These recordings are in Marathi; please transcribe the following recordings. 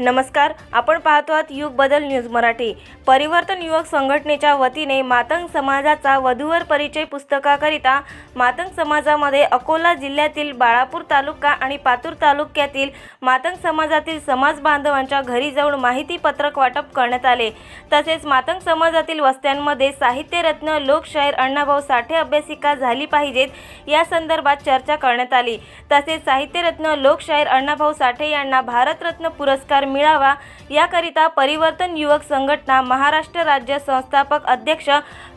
नमस्कार आपण पाहतो आहात युग बदल न्यूज मराठी. परिवर्तन युवक संघटनेच्या वतीने मातंग समाजाचा वधूवर परिचय पुस्तकाकरिता मातंग समाजामध्ये अकोला जिल्ह्यातील बाळापूर तालुका आणि पातूर तालुक्यातील मातंग समाजातील समाज बांधवांच्या घरी जाऊन माहिती पत्रक वाटप करण्यात आले. तसेच मातंग समाजातील वस्त्यांमध्ये साहित्यरत्न लोकशाहीर अण्णाभाऊ साठे अभ्यासिका झाली पाहिजेत या संदर्भात चर्चा करण्यात आली. तसेच साहित्यरत्न लोकशाहीर अण्णाभाऊ साठे यांना भारतरत्न पुरस्कार मिळावा याकरिता परिवर्तन युवक संघटना महाराष्ट्र राज्य संस्थापक अध्यक्ष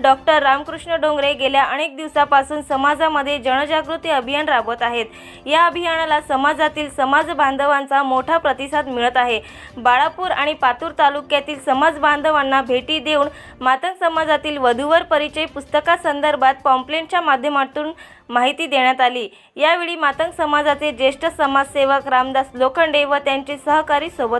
डॉक्टर रामकृष्ण डोंगरे गेल्या अनेक दिवसापासून समाजामध्ये जनजागृती अभियान राबवत आहेत. या अभियानाला समाजातील समाज बांधवांचा मोठा प्रतिसाद मिळत आहे. बाळापूर आणि पातूर तालुक्यातील समाज बांधवांना भेटी देऊन मातंग समाजातील वधूवर परिचय पुस्तकासंदर्भात पॉम्पलेटच्या माध्यमातून माहिती देण्यात आली. यावेळी मातंग समाजाचे ज्येष्ठ समाजसेवक रामदास लोखंडे व त्यांचे सहकारी सोबत